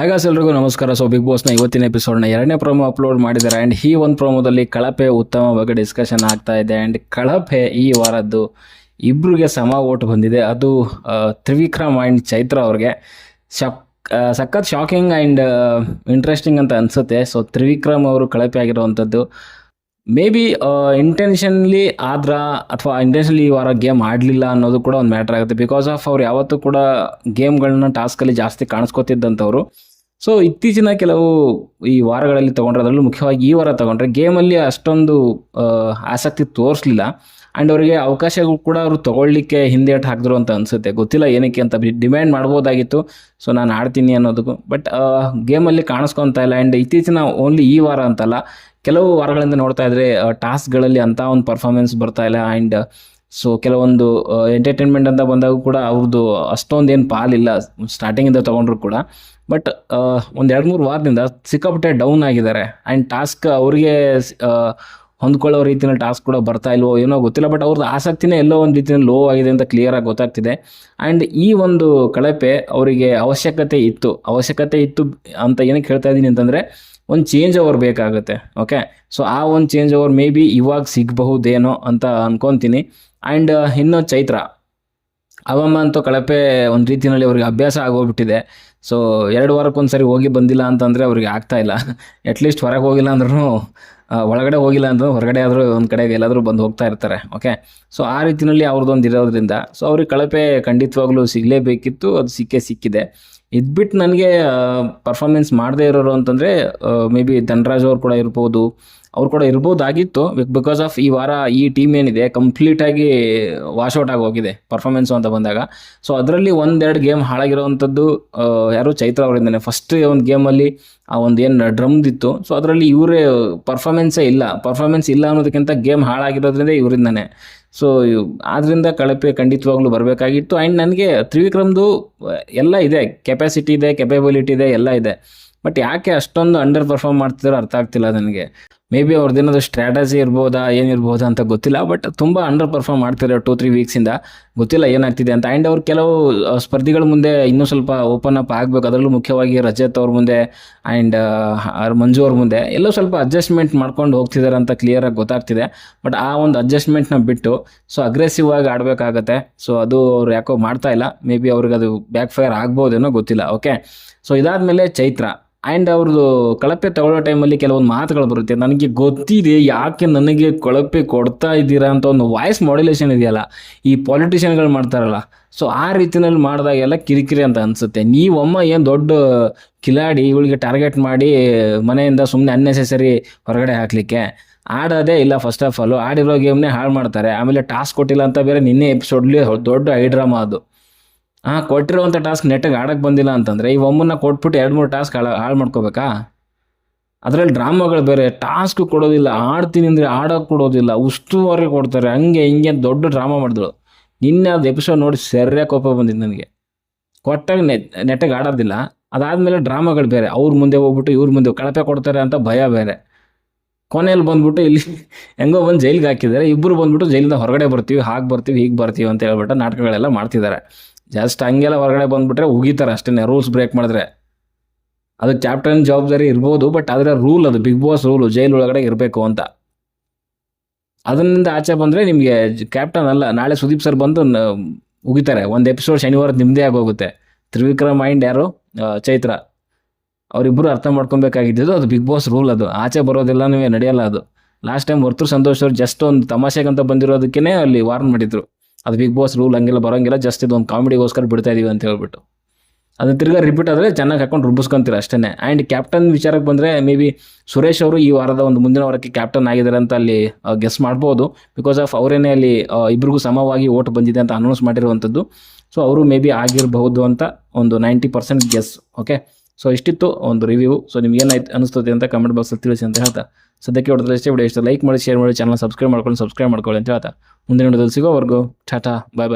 ಹಾಗಾಸ್ ಎಲ್ರಿಗೂ ನಮಸ್ಕಾರ. So big ಬಾಸ್ನ ಇವತ್ತಿನ ಎಪಿಸೋಡ್ನ ಎರಡನೇ ಪ್ರೋಮೋ ಅಪ್ಲೋಡ್ ಮಾಡಿದ್ದಾರೆ. ಆ್ಯಂಡ್ ಈ ಒಂದು ಪ್ರೋಮೋದಲ್ಲಿ ಕಳಪೆ ಉತ್ತಮ ಬಗ್ಗೆ ಡಿಸ್ಕಷನ್ ಆಗ್ತಾ ಇದೆ. ಆ್ಯಂಡ್ ಕಳಪೆ ಈ ವಾರದ್ದು ಇಬ್ಬರಿಗೆ ಸಮ ಓಟ್ ಬಂದಿದೆ. ಅದು ತ್ರಿವಿಕ್ರಮ್ ಆ್ಯಂಡ್ ಚೈತ್ರ ಅವ್ರಿಗೆ. ಶಕ್ ಸಖತ್ ಶಾಕಿಂಗ್ ಆ್ಯಂಡ್ ಇಂಟ್ರೆಸ್ಟಿಂಗ್ ಅಂತ ಅನಿಸುತ್ತೆ. ಸೊ ತ್ರಿವಿಕ್ರಮ್ ಅವರು ಕಳಪೆ ಆಗಿರುವಂಥದ್ದು ಮೇ ಬಿ ಇಂಟೆನ್ಷನ್ಲಿ ಆದ್ರ ಅಥವಾ ಇಂಟೆನ್ಷನ್ಲಿ ಈ ವಾರ ಗೇಮ್ ಆಡಲಿಲ್ಲ ಅನ್ನೋದು ಕೂಡ ಒಂದು ಮ್ಯಾಟ್ರ್ ಆಗುತ್ತೆ. ಬಿಕಾಸ್ ಆಫ್ ಅವ್ರು ಯಾವತ್ತೂ ಕೂಡ ಗೇಮ್ಗಳನ್ನ ಟಾಸ್ಕಲ್ಲಿ ಜಾಸ್ತಿ ಕಾಣಿಸ್ಕೊತಿದ್ದಂಥವ್ರು ಸೊ ಇತ್ತೀಚಿನ ಕೆಲವು ಈ ವಾರಗಳಲ್ಲಿ ತೊಗೊಂಡ್ರೆ ಅದರಲ್ಲೂ ಮುಖ್ಯವಾಗಿ ಈ ವಾರ ತೊಗೊಂಡ್ರೆ ಗೇಮಲ್ಲಿ ಅಷ್ಟೊಂದು ಆಸಕ್ತಿ ತೋರಿಸ್ಲಿಲ್ಲ. ಆ್ಯಂಡ್ ಅವರಿಗೆ ಅವಕಾಶಗಳು ಕೂಡ ಅವರು ತೊಗೊಳ್ಲಿಕ್ಕೆ ಹಿಂದೇಟು ಹಾಕಿದ್ರು ಅಂತ ಅನಿಸುತ್ತೆ. ಗೊತ್ತಿಲ್ಲ ಏನಕ್ಕೆ ಅಂತ ಡಿಮ್ಯಾಂಡ್ ಮಾಡ್ಬೋದಾಗಿತ್ತು. ಸೊ ನಾನು ಆಡ್ತೀನಿ ಅನ್ನೋದಕ್ಕೂ. ಬಟ್ ಗೇಮಲ್ಲಿ ಕಾಣಿಸ್ಕೊತಾ ಇಲ್ಲ. ಆ್ಯಂಡ್ ಇತ್ತೀಚಿನ ಓನ್ಲಿ ಈ ವಾರ ಅಂತಲ್ಲ, ಕೆಲವು ವಾರಗಳಿಂದ ನೋಡ್ತಾ ಇದ್ರೆ ಟಾಸ್ಕ್ಗಳಲ್ಲಿ ಅಂಥ ಒಂದು ಪರ್ಫಾರ್ಮೆನ್ಸ್ ಬರ್ತಾ ಇಲ್ಲ. ಆ್ಯಂಡ್ ಸೊ ಕೆಲವೊಂದು ಎಂಟರ್ಟೈನ್ಮೆಂಟ್ ಅಂತ ಬಂದಾಗ ಕೂಡ ಅವ್ರದ್ದು ಅಷ್ಟೊಂದೇನು ಪಾಲಿಲ್ಲ ಸ್ಟಾರ್ಟಿಂಗಿಂದ ತೊಗೊಂಡ್ರು ಕೂಡ. ಬಟ್ ಒಂದು ಎರಡು ಮೂರು ವಾರದಿಂದ ಸಿಕ್ಕಾಪಟ್ಟೆ ಡೌನ್ ಆಗಿದ್ದಾರೆ. ಆ್ಯಂಡ್ ಟಾಸ್ಕ್ ಅವರಿಗೆ ಹೊಂದ್ಕೊಳ್ಳೋ ರೀತಿಯ ಟಾಸ್ಕ್ ಕೂಡ ಬರ್ತಾ ಇಲ್ವೋ ಏನೋ ಗೊತ್ತಿಲ್ಲ. ಬಟ್ ಅವ್ರದ್ದು ಆಸಕ್ತಿನೇ ಎಲ್ಲೋ ಒಂದು ರೀತಿಯಲ್ಲಿ ಲೋ ಆಗಿದೆ ಅಂತ ಕ್ಲಿಯರಾಗಿ ಗೊತ್ತಾಗ್ತಿದೆ. ಆ್ಯಂಡ್ ಈ ಒಂದು ಕಳಪೆ ಅವರಿಗೆ ಅವಶ್ಯಕತೆ ಇತ್ತು. ಅವಶ್ಯಕತೆ ಇತ್ತು ಅಂತ ಏನಕ್ಕೆ ಹೇಳ್ತಾ ಇದ್ದೀನಿ ಅಂತಂದರೆ, ಒಂದು ಚೇಂಜ್ ಓವರ್ ಬೇಕಾಗುತ್ತೆ ಓಕೆ ಸೊ ಆ ಒಂದು ಚೇಂಜ್ ಓವರ್ ಮೇ ಬಿ ಇವಾಗ ಸಿಗಬಹುದೇನೋ ಅಂತ ಅನ್ಕೊತೀನಿ. ಆ್ಯಂಡ್ ಇನ್ನು ಚೈತ್ರ. ಅವಮ್ಮ ಅಂತೂ ಕಳಪೆ ಒಂದು ರೀತಿಯಲ್ಲಿ ಅವ್ರಿಗೆ ಅಭ್ಯಾಸ ಆಗೋಗ್ಬಿಟ್ಟಿದೆ. ಸೊ ಎರಡು ವಾರಕ್ಕೊಂದ್ಸರಿ ಹೋಗಿ ಬಂದಿಲ್ಲ ಅಂತಂದರೆ ಅವ್ರಿಗೆ ಆಗ್ತಾ ಇಲ್ಲ. ಅಟ್ಲೀಸ್ಟ್ ಹೊರಗೆ ಹೋಗಿಲ್ಲ ಅಂದ್ರೂ ಒಳಗಡೆ ಹೋಗಿಲ್ಲ ಅಂದ್ರೆ ಹೊರಗಡೆ ಆದರೂ ಒಂದು ಕಡೆಗೆ ಎಲ್ಲಾದರೂ ಬಂದು ಹೋಗ್ತಾ ಇರ್ತಾರೆ. ಓಕೆ ಸೊ ಆ ರೀತಿಯಲ್ಲಿ ಅವ್ರದ್ದೊಂದು ಇರೋದ್ರಿಂದ ಸೊ ಅವ್ರಿಗೆ ಕಳಪೆ ಖಂಡಿತವಾಗ್ಲೂ ಸಿಗಲೇಬೇಕಿತ್ತು. ಅದು ಸಿಕ್ಕೇ ಸಿಕ್ಕಿದೆ. ಇದ್ಬಿಟ್ಟು ನನಗೆ ಪರ್ಫಾರ್ಮೆನ್ಸ್ ಮಾಡದೇ ಇರೋರು ಅಂತಂದರೆ ಮೇ ಬಿ ಧನರಾಜ್ ಅವ್ರು ಕೂಡ ಇರ್ಬೋದು, ಅವ್ರು ಕೂಡ ಇರ್ಬೋದಾಗಿತ್ತು ಬಿಕಾಸ್ ಆಫ್ ಈ ವಾರ ಈ ಟೀಮ್ ಏನಿದೆ ಕಂಪ್ಲೀಟಾಗಿ ವಾಶೌಟ್ ಆಗಿ ಹೋಗಿದೆ ಪರ್ಫಾರ್ಮೆನ್ಸು ಅಂತ ಬಂದಾಗ. ಸೊ ಅದರಲ್ಲಿ ಒಂದೆರಡು ಗೇಮ್ ಹಾಳಾಗಿರೋವಂಥದ್ದು ಯಾರು? ಚೈತ್ರ ಅವರಿಂದಾನೆ. ಫಸ್ಟ್ ಒಂದು ಗೇಮಲ್ಲಿ ಆ ಒಂದು ಏನು ಡ್ರಮ್ದಿತ್ತು. ಸೊ ಅದರಲ್ಲಿ ಇವರೇ ಪರ್ಫಾರ್ಮೆನ್ಸೇ ಇಲ್ಲ. ಪರ್ಫಾರ್ಮೆನ್ಸ್ ಇಲ್ಲ ಅನ್ನೋದಕ್ಕಿಂತ ಗೇಮ್ ಹಾಳಾಗಿರೋದ್ರಿಂದ ಇವರಿಂದನೇ. ಸೊ ಆದ್ದರಿಂದ ಕಳಪೆ ಖಂಡಿತವಾಗ್ಲೂ ಬರಬೇಕಾಗಿತ್ತು. ಆ್ಯಂಡ್ ನನಗೆ ತ್ರಿವಿಕ್ರಮ್ದು, ಎಲ್ಲ ಇದೆ. ಕೆಪಾಸಿಟಿ ಇದೆ ಕೆಪೆಬಿಲಿಟಿ ಇದೆ, ಎಲ್ಲ ಇದೆ. ಬಟ್ ಯಾಕೆ ಅಷ್ಟೊಂದು ಅಂಡರ್ ಪರ್ಫಾರ್ಮ್ ಮಾಡ್ತಿದ್ರು ಅರ್ಥ ಆಗ್ತಿಲ್ಲ ನನಗೆ. ಮೇ ಬಿ ಅವ್ರದ್ದೇನಾದ್ರು ಸ್ಟ್ರಾಟಜಿ ಇರ್ಬೋದಾ, ಏನಿರ್ಬೋದಾ ಅಂತ ಗೊತ್ತಿಲ್ಲ ಬಟ್ ತುಂಬ ಅಂಡರ್ ಪರ್ಫಾರ್ಮ್ ಮಾಡ್ತಿದ್ದಾರೆ ಟೂ ತ್ರೀ ವೀಕ್ಸಿಂದ ಗೊತ್ತಿಲ್ಲ ಏನಾಗ್ತಿದೆ ಅಂತ. ಆ್ಯಂಡ್ ಅವ್ರು ಕೆಲವು ಸ್ಪರ್ಧಿಗಳ ಮುಂದೆ ಇನ್ನೂ ಸ್ವಲ್ಪ ಓಪನ್ ಅಪ್ ಆಗಬೇಕು. ಅದರಲ್ಲೂ ಮುಖ್ಯವಾಗಿ ರಜತ್ ಅವ್ರ ಮುಂದೆ ಆ್ಯಂಡ್ ಮಂಜು ಅವ್ರ ಮುಂದೆ ಎಲ್ಲೋ ಸ್ವಲ್ಪ ಅಡ್ಜಸ್ಟ್ಮೆಂಟ್ ಮಾಡ್ಕೊಂಡು ಹೋಗ್ತಿದ್ದಾರೆ ಅಂತ ಕ್ಲಿಯರಾಗಿ ಗೊತ್ತಾಗ್ತಿದೆ. ಬಟ್ ಆ ಒಂದು ಅಡ್ಜಸ್ಟ್ಮೆಂಟ್ನ ಬಿಟ್ಟು ಸೊ ಅಗ್ರೆಸಿವ್ ಆಗಿ ಆಡಬೇಕಾಗತ್ತೆ. ಸೊ ಅದು ಅವ್ರು ಯಾಕೋ ಮಾಡ್ತಾ ಇಲ್ಲ. ಮೇ ಬಿ ಅವ್ರಿಗೆ ಅದು ಬ್ಯಾಕ್ ಫೈರ್ ಆಗ್ಬೋದೇನೋ ಗೊತ್ತಿಲ್ಲ. ಓಕೆ ಸೊ ಇದಾದಮೇಲೆ ಚೈತ್ರ. ಆ್ಯಂಡ್ ಅವ್ರದ್ದು ಕಳಪೆ ತಗೊಳ್ಳೋ ಟೈಮಲ್ಲಿ ಕೆಲವೊಂದು ಮಾತುಗಳು ಬರುತ್ತೆ. ನನಗೆ ಗೊತ್ತಿದೆ ಯಾಕೆ ನನಗೆ ಕೊಳಪೆ ಕೊಡ್ತಾ ಇದ್ದೀರಾ ಅಂತ ಒಂದು ವಾಯ್ಸ್ ಮಾಡ್ಯುಲೇಷನ್ ಇದೆಯಲ್ಲ. ಈ ಪಾಲಿಟಿಷಿಯನ್ಗಳು ಮಾಡ್ತಾರಲ್ಲ. ಸೊ ಆ ರೀತಿನಲ್ಲಿ ಮಾಡಿದಾಗೆಲ್ಲ ಕಿರಿಕಿರಿ ಅಂತ ಅನಿಸುತ್ತೆ. ನೀವಮ್ಮ ಏನು ದೊಡ್ಡ ಕಿಲಾಡಿ, ಇವಳಿಗೆ ಟಾರ್ಗೆಟ್ ಮಾಡಿ ಮನೆಯಿಂದ ಸುಮ್ಮನೆ ಅನ್ನೆಸೆಸರಿ ಹೊರಗಡೆ ಹಾಕಲಿಕ್ಕೆ? ಆಡೋದೇ ಇಲ್ಲ ಫಸ್ಟ್ ಆಫ್ ಆಲು ಆಡಿರೋ ಗೇಮ್ನೇ ಹಾಳು ಮಾಡ್ತಾರೆ. ಆಮೇಲೆ ಟಾಸ್ಕ್ ಕೊಟ್ಟಿಲ್ಲ ಅಂತ ಬೇರೆ ನಿನ್ನೆ ಎಪಿಸೋಡ್ಲಿ ದೊಡ್ಡ ಐಡ್ರಾಮಾ ಅದು. ಹಾಂ ಕೊಟ್ಟಿರುವಂಥ ಟಾಸ್ಕ್ ನೆಟ್ಟಿಗೆ ಆಡೋಕ್ಕೆ ಬಂದಿಲ್ಲ ಅಂತಂದರೆ ಈ ಒಮ್ಮನ್ನ ಕೊಟ್ಬಿಟ್ಟು ಎರಡು ಮೂರು ಟಾಸ್ಕ್ ಹಾಳು ಹಾಳು ಮಾಡ್ಕೋಬೇಕಾ? ಅದರಲ್ಲಿ ಡ್ರಾಮಾಗಳು ಬೇರೆ ಟಾಸ್ಕ್ ಕೊಡೋದಿಲ್ಲ, ಆಡ್ತೀನಿ ಅಂದರೆ ಆಡೋಕೆ ಕೊಡೋದಿಲ್ಲ, ಉಸ್ತುವಾರಿ ಕೊಡ್ತಾರೆ, ಹಂಗೆ ಹಿಂಗೆ ದೊಡ್ಡ ಡ್ರಾಮಾ ಮಾಡಿದ್ರು. ನಿನ್ನೆ ಅದು ಎಪಿಸೋಡ್ ನೋಡಿ ಸರಿಯಾಗಿ ಕೋಪ ಬಂದಿದ್ದು ನನಗೆ. ಕೊಟ್ಟಾಗ ನೆಟ್ ನೆಟ್ಟಿಗೆ ಆಡೋದಿಲ್ಲ, ಅದಾದಮೇಲೆ ಡ್ರಾಮಾಗಳು ಬೇರೆ, ಅವ್ರ ಮುಂದೆ ಹೋಗ್ಬಿಟ್ಟು ಇವ್ರ ಮುಂದೆ ಕಳಪೆ ಕೊಡ್ತಾರೆ ಅಂತ ಭಯ ಬೇರೆ. ಕೊನೆಯಲ್ಲಿ ಬಂದ್ಬಿಟ್ಟು ಇಲ್ಲಿ ಹೆಂಗೋ ಬಂದು ಜೈಲಿಗೆ ಹಾಕಿದ್ದಾರೆ ಇಬ್ಬರು ಬಂದ್ಬಿಟ್ಟು ಜೈಲಿಂದ ಹೊರಗಡೆ ಬರ್ತೀವಿ, ಹಾಗೆ ಬರ್ತೀವಿ, ಹೀಗೆ ಬರ್ತೀವಿ ಅಂತ ಹೇಳ್ಬಿಟ್ಟು ನಾಟಕಗಳೆಲ್ಲ ಮಾಡ್ತಿದ್ದಾರೆ. ಜಸ್ಟ್ ಹಂಗೆಲ್ಲ ಹೊರಗಡೆ ಬಂದ್ಬಿಟ್ರೆ ಉಗಿತಾರೆ ಅಷ್ಟೇ ರೂಲ್ಸ್ ಬ್ರೇಕ್ ಮಾಡಿದ್ರೆ. ಅದು ಕ್ಯಾಪ್ಟನ್ ಜವಾಬ್ದಾರಿ ಇರ್ಬೋದು ಬಟ್ ಅದರ ರೂಲ್ ಅದು ಬಿಗ್ ಬಾಸ್ ರೂಲು ಜೈಲ್ ಒಳಗಡೆ ಇರಬೇಕು ಅಂತ. ಅದರಿಂದ ಆಚೆ ಬಂದರೆ ನಿಮಗೆ ಕ್ಯಾಪ್ಟನ್ ಅಲ್ಲ, ನಾಳೆ ಸುದೀಪ್ ಸರ್ ಬಂದು ಉಗಿತಾರೆ. ಒಂದು ಎಪಿಸೋಡ್ ಶನಿವಾರ ನಿಮ್ಮದೇ ಆಗೋಗುತ್ತೆ. ತ್ರಿವಿಕ್ರಮ್ ಮೈಂಡ್ ಯಾರು? ಚೈತ್ರ. ಅವರಿಬ್ಬರು ಅರ್ಥ ಮಾಡ್ಕೊಬೇಕಾಗಿದ್ದು ಅದು ಬಿಗ್ ಬಾಸ್ ರೂಲ್ ಅದು. ಆಚೆ ಬರೋದೆಲ್ಲ ನಡೆಯಲ್ಲ ಅದು. ಲಾಸ್ಟ್ ಟೈಮ್ ವರ್ತು ಸಂತೋಷ್ ಅವರು ಜಸ್ಟ್ ಒಂದು ತಮಾಷೆಗಂತ ಬಂದಿರೋದಕ್ಕೇ ಅಲ್ಲಿ ವಾರ್ನ್ ಮಾಡಿದ್ರು. ಅದು ಬಿಗ್ ಬಾಸ್ ರೂಲ್ ಹಂಗಿಲ್ಲ ಬರೋಂಗಿಲ್ಲ ಜಸ್ಟ್ ಇದೊಂದು ಕಾಮಿಡಿಗೋಸ್ಕರ ಬಿಡ್ತಾ ಇದೀವಿ ಅಂತ ಹೇಳ್ಬಿಟ್ಟು. ಅದನ್ನು ತಿರ್ಗಾ ರಿಪೀಟ್ ಆದರೆ ಚೆನ್ನಾಗಿ ಹಾಕೊಂಡು ರುಬ್ಬಿಸ್ಕೊಂತೀರ ಅಷ್ಟೇ ಆ್ಯಂಡ್ ಕ್ಯಾಪ್ಟನ್ ವಿಚಾರಕ್ಕೆ ಬಂದರೆ ಮೇ ಬಿ ಸುರೇಶ್ ಅವರು ಈ ವಾರದ ಒಂದು ಮುಂದಿನ ವಾರಕ್ಕೆ ಕ್ಯಾಪ್ಟನ್ ಆಗಿದ್ದಾರೆ ಅಂತ ಅಲ್ಲಿ ಗೆಸ್ ಮಾಡ್ಬೋದು. ಬಿಕಾಸ್ ಆಫ್ ಅವರೇನೇ ಅಲ್ಲಿ ಇಬ್ಬರಿಗೂ ಸಮವಾಗಿ ಓಟ್ ಬಂದಿದೆ ಅಂತ ಅನೌನ್ಸ್ ಮಾಡಿರುವಂಥದ್ದು ಸೊ ಅವರು ಮೇ ಬಿ ಆಗಿರಬಹುದು ಅಂತ ಒಂದು ninety percent guess okay so ಇಷ್ಟಿತ್ತು ಒಂದು ರಿವ್ಯೂ ಸೊ ನಿಮ್ಗೆ ಏನಾಯ್ತು ಅನಿಸ್ತದೆ ಅಂತ ಕಮೆಂಟ್ ಬಾಕ್ಸಲ್ಲಿ ತಿಳಿಸಿ ಅಂತ ಹೇಳ್ತಾ. ಸದ್ಯಕ್ಕೆ ಹೊಡೆದ್ರೆ ಇಷ್ಟೇ ವಿಡಿಯೋ ಇಷ್ಟ. ಲೈಕ್ ಮಾಡಿ ಶೇರ್ ಮಾಡಿ ಚಾನಲ್ ಸಬ್ಸ್ಕ್ರೈಬ್ ಮಾಡ್ಕೊಂಡು ಸಬ್ಸ್ಕ್ರೈಬ್ ಮಾಡ್ಕೊಳ್ಳಿ ಅಂತ ಹೇಳ್ತಾ. ಮುಂದಿನ ವಿಡಿಯೋದಲ್ಲಿ ಸಿಗೋವರೆಗೂ ಟಾಟಾ ಬಾಯ್ ಬಾಯ್